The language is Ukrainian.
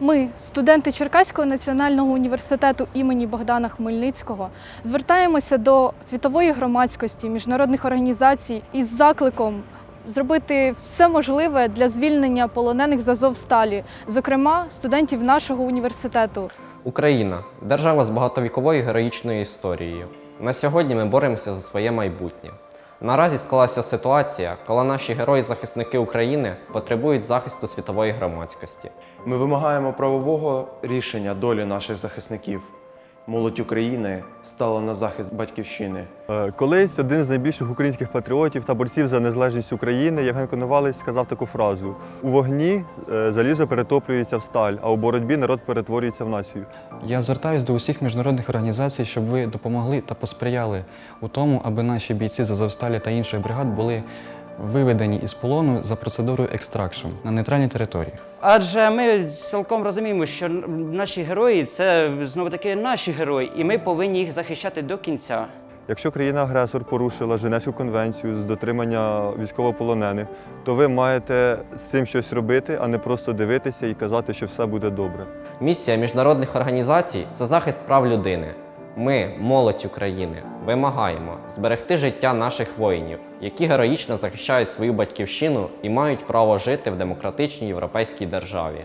Ми, студенти Черкаського національного університету імені Богдана Хмельницького, звертаємося до світової громадськості, міжнародних організацій із закликом зробити все можливе для звільнення полонених з Азовсталі, зокрема студентів нашого університету. Україна держава з багатовіковою героїчною історією. На сьогодні ми боремося за своє майбутнє. Наразі склалася ситуація, коли наші герої-захисники України потребують захисту світової громадськості. Ми вимагаємо правового рішення долі наших захисників. Молодь України стала на захист батьківщини. Е, Колись один з найбільших українських патріотів та борців за незалежність України Євген Коновалець сказав таку фразу: у вогні е, залізо перетоплюється в сталь, а у боротьбі народ перетворюється в націю. Я звертаюся до усіх міжнародних організацій, щоб ви допомогли та посприяли у тому, аби наші бійці з Азовсталі та інших бригад були виведені із полону за процедурою екстракшн на нейтральній території. Адже ми цілком розуміємо, що наші герої це знову таки наші герої, і ми повинні їх захищати до кінця. Якщо країна-агресор порушила Женевську конвенцію з дотримання військовополонених, то ви маєте з цим щось робити, а не просто дивитися і казати, що все буде добре. Місія міжнародних організацій це захист прав людини. Ми, молодь України, вимагаємо зберегти життя наших воїнів, які героїчно захищають свою батьківщину і мають право жити в демократичній європейській державі.